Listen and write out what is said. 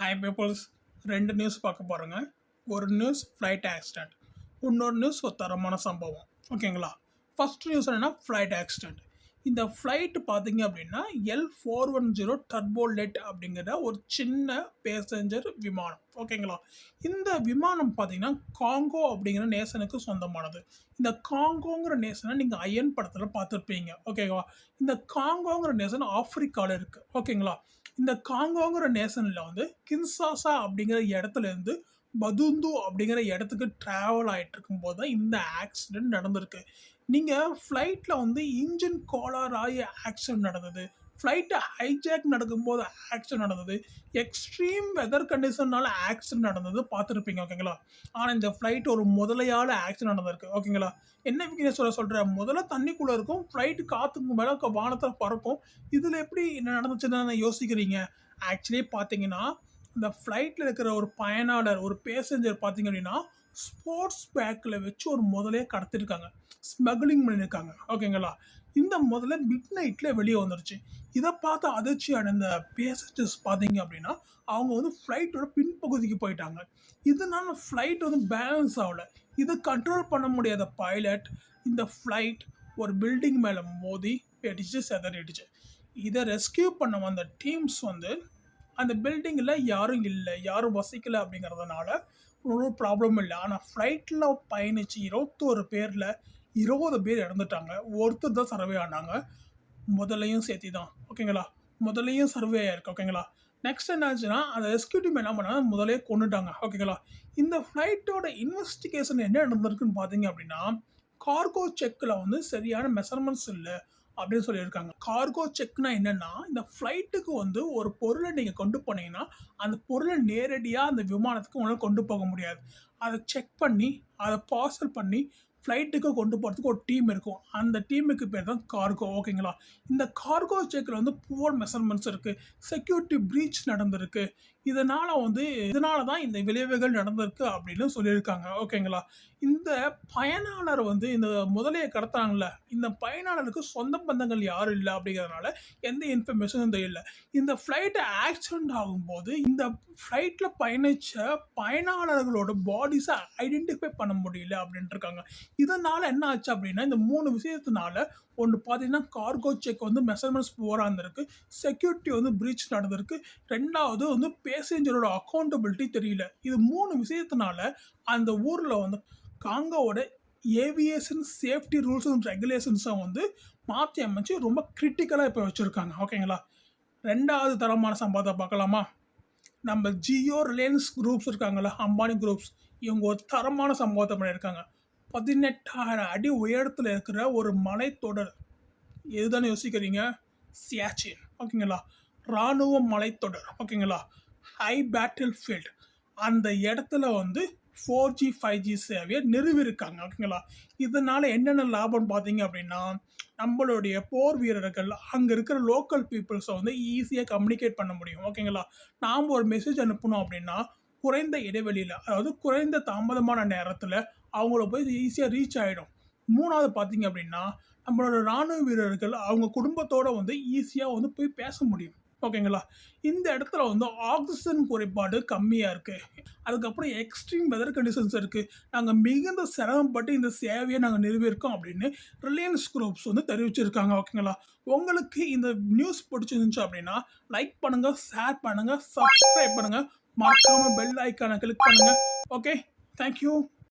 High peoples ரெண்டு news பார்க்க போகிறோங்க ஒரு நியூஸ் ஃப்ளைட் ஆக்சிடெண்ட் இன்னொரு நியூஸ் ஒரு தரமான சம்பவம். ஓகேங்களா ஃபர்ஸ்ட் நியூஸ் என்னென்னா ஃப்ளைட் ஆக்சிடெண்ட் இந்த ஃப்ளைட் பார்த்தீங்க அப்படின்னா L four one zero Turbolet அப்படிங்கிற ஒரு சின்ன பேசஞ்சர் விமானம். ஓகேங்களா இந்த விமானம் பார்த்தீங்கன்னா காங்கோ அப்படிங்கிற நேஷனுக்கு சொந்தமானது. இந்த காங்கோங்கிற நேஷனை நீங்கள் அயன் படத்தில் பார்த்துருப்பீங்க. ஓகேவா இந்த காங்கோங்கிற நேஷன் ஆப்பிரிக்காவில் இருக்குது ஓகேங்களா இந்த காங்கோங்கிற நேஷனில் வந்து கின்சாசா அப்படிங்கிற இடத்துல இருந்து பதுந்து அப்படிங்கிற இடத்துக்கு ட்ராவல் ஆகிட்டு இருக்கும்போது தான் இந்த ஆக்சிடென்ட் நடந்திருக்கு. நீங்கள் ஃப்ளைட்டில் வந்து இன்ஜின் கோளார் ஆகி ஆக்சிடென்ட் நடந்தது. ஃப்ளைட்டை ஹைஜாக் நடக்கும்போது ஆக்சிடென்ட் நடந்தது. எக்ஸ்ட்ரீம் வெதர் கண்டிஷன்னால ஆக்சிடென்ட் நடந்தது பார்த்துருப்பீங்க ஓகேங்களா ஆனால் இந்த ஃப்ளைட் ஒரு முதலையால் ஆக்சிடென்ட் நடந்திருக்கு ஓகேங்களா என்ன விக்கினே சொல்ல சொல்கிறேன் முதல்ல தண்ணிக்குள்ளே இருக்கும் ஃப்ளைட்டு காற்றுக்கு மேலே வானத்தில் பறக்கும். இதில் எப்படி என்ன நடந்துச்சுன்னு யோசிக்கிறீங்க? ஆக்சுவலி பார்த்தீங்கன்னா இந்த ஃப்ளைட்டில் இருக்கிற ஒரு பயனாளர் ஒரு பேசஞ்சர் பார்த்தீங்க அப்படின்னா ஸ்போர்ட்ஸ் பேக்கில் வச்சு ஒரு முதலே கடத்திருக்காங்க. ஸ்மக்லிங் பண்ணியிருக்காங்க ஓகேங்களா இந்த முதல்ல மிட் நைட்டில் வெளியே வந்துருச்சு. இதை பார்த்து அதிர்ச்சி அடைந்த பேசஞ்சர்ஸ் பார்த்தீங்க அப்படின்னா அவங்க வந்து ஃப்ளைட்டோட பின்பகுதிக்கு போயிட்டாங்க. இதனால ஃப்ளைட் வந்து பேலன்ஸ் ஆகலை. இதை கண்ட்ரோல் பண்ண முடியாத பைலட் இந்த ஃப்ளைட் ஒரு பில்டிங் மேலே மோதி வெடிச்சு செதறிடுச்சு. இதை ரெஸ்கியூ பண்ண வந்த டீம்ஸ் வந்து அந்த பில்டிங்கில் யாரும் இல்லை. யாரும் வசிக்கலை அப்படிங்கிறதுனால ஒன்றும் ப்ராப்ளம் இல்லை. ஆனால் ஃப்ளைட்டில் பயணித்து இருபத்தோரு பேரில் இருபது பேர் இறந்துட்டாங்க. ஒருத்தர் தான் சர்வே ஆனாங்க. முதலையும் சேர்த்தி தான் ஓகேங்களா? முதலையும் சர்வே ஆயிருக்கு. ஓகேங்களா? நெக்ஸ்ட் என்ன ஆச்சுன்னா அந்த ரெஸ்கியூ டீம் என்ன பண்ணாங்க? முதலே கொண்டுட்டாங்க. ஓகேங்களா? இந்த ஃப்ளைட்டோட இன்வெஸ்டிகேஷன் என்ன நடந்திருக்குன்னு பார்த்தீங்க அப்படின்னா கார்கோ செக்கில் வந்து சரியான மெஷர்மெண்ட்ஸ் இல்லை. அப்படின்னு சொல்லியிருக்காங்க. கார்கோ செக்னா என்னன்னா இந்த ஃப்ளைட்டுக்கு வந்து ஒரு பொருளை நீங்கள் கொண்டு போனீங்கன்னா அந்த பொருளை நேரடியாக அந்த விமானத்துக்கு உங்களால் கொண்டு போக முடியாது. அதை செக் பண்ணி அதை பார்சல் பண்ணி ஃப்ளைட்டுக்கு கொண்டு போகிறதுக்கு ஒரு டீம் இருக்கும். அந்த டீமுக்கு பேர் தான் கார்கோ ஓகேங்களா இந்த கார்கோ செக்கில் வந்து புவர் மெஷர்மெண்ட்ஸ் இருக்குது செக்யூரிட்டி ப்ரீச் நடந்திருக்கு. இதனால் வந்து இதனால தான் இந்த விளைவுகள் நடந்திருக்கு அப்படின்னு சொல்லியிருக்காங்க ஓகேங்களா இந்த பயனாளர் வந்து இந்த முதலையை கடத்தாங்கல்ல இந்த பயனாளருக்கு சொந்த பந்தங்கள் யாரும் இல்லை அப்படிங்கிறதுனால எந்த இன்ஃபர்மேஷனும் தெரியல. இந்த ஃப்ளைட்டு ஆக்சிடென்ட் ஆகும்போது இந்த ஃப்ளைட்டில் பயணித்த பயனாளர்களோட பாடிஸை ஐடென்டிஃபை பண்ண முடியல அப்படின்ட்டு இருக்காங்க. இதனால் என்ன ஆச்சு அப்படின்னா இந்த மூணு விஷயத்தினால ஒன்று பார்த்தீங்கன்னா கார்கோ செக் வந்து மெஷர்மெண்ட்ஸ் போராக இருந்திருக்கு. செக்யூரிட்டி வந்து பிரீச் நடந்திருக்கு. ரெண்டாவது வந்து பேசஞ்சரோட அக்கௌண்டபிலிட்டி தெரியல. இது மூணு விஷயத்தினால அந்த ஊரில் வந்து காங்கோவோட ஏவியேஷன் சேஃப்டி ரூல்ஸ் அண்ட் ரெகுலேஷன்ஸை வந்து மாற்றி அமைச்சு ரொம்ப கிரிட்டிக்கலாக இப்போ வச்சுருக்காங்க. ஓகேங்களா ரெண்டாவது தரமான சம்பவத்தை பார்க்கலாமா? நம்ம ஜியோ ரிலையன்ஸ் குரூப்ஸ் இருக்காங்களா அம்பானி குரூப்ஸ் இவங்க ஒரு தரமான சம்பவத்தை பண்ணியிருக்காங்க. பதினெட்டாயிரம் அடி உயரத்தில் இருக்கிற ஒரு மலைத்தொடர். எதுதானே யோசிக்கிறீங்க? சியாச்சின். ஓகேங்களா? இராணுவ மலைத்தொடர். ஓகேங்களா? ஹை பேட்டில் ஃபீல்ட் அந்த இடத்துல வந்து ஃபோர் ஜி ஃபைவ் ஜி சேவையை நிறுவிருக்காங்க. ஓகேங்களா? இதனால் என்னென்ன லாபம் பார்த்தீங்க அப்படின்னா நம்மளுடைய போர் வீரர்கள் அங்கே இருக்கிற லோக்கல் பீப்புள்ஸை வந்து ஈஸியாக கம்யூனிகேட் பண்ண முடியும். ஓகேங்களா? நாம் ஒரு மெசேஜ் அனுப்பணும் அப்படின்னா குறைந்த இடைவெளியில் அதாவது குறைந்த தாமதமான நேரத்தில் அவங்கள போய் ஈஸியாக ரீச் ஆகிடும் மூணாவது பார்த்தீங்க அப்படின்னா நம்மளோட இராணுவ வீரர்கள் அவங்க குடும்பத்தோடு வந்து ஈஸியாக வந்து போய் பேச முடியும். ஓகேங்களா இந்த இடத்துல வந்து ஆக்சிஜன் குறைபாடு கம்மியாக இருக்குது அதுக்கப்புறம் எக்ஸ்ட்ரீம் வெதர் கண்டிஷன்ஸ் இருக்குது நாங்கள் மிகுந்த சிரமப்பட்டு இந்த சேவையை நாங்கள் நிறுவியிருக்கோம் அப்படின்னு ரிலையன்ஸ் குரூப்ஸ் வந்து தெரிவிச்சிருக்காங்க. ஓகேங்களா உங்களுக்கு இந்த நியூஸ் பிடிச்சிருந்துச்சு அப்படின்னா லைக் பண்ணுங்கள் ஷேர் பண்ணுங்கள் சப்ஸ்கிரைப் பண்ணுங்கள் மறக்காமல் பெல் ஐக்கானை கிளிக் பண்ணுங்கள் ஓகே தேங்க்யூ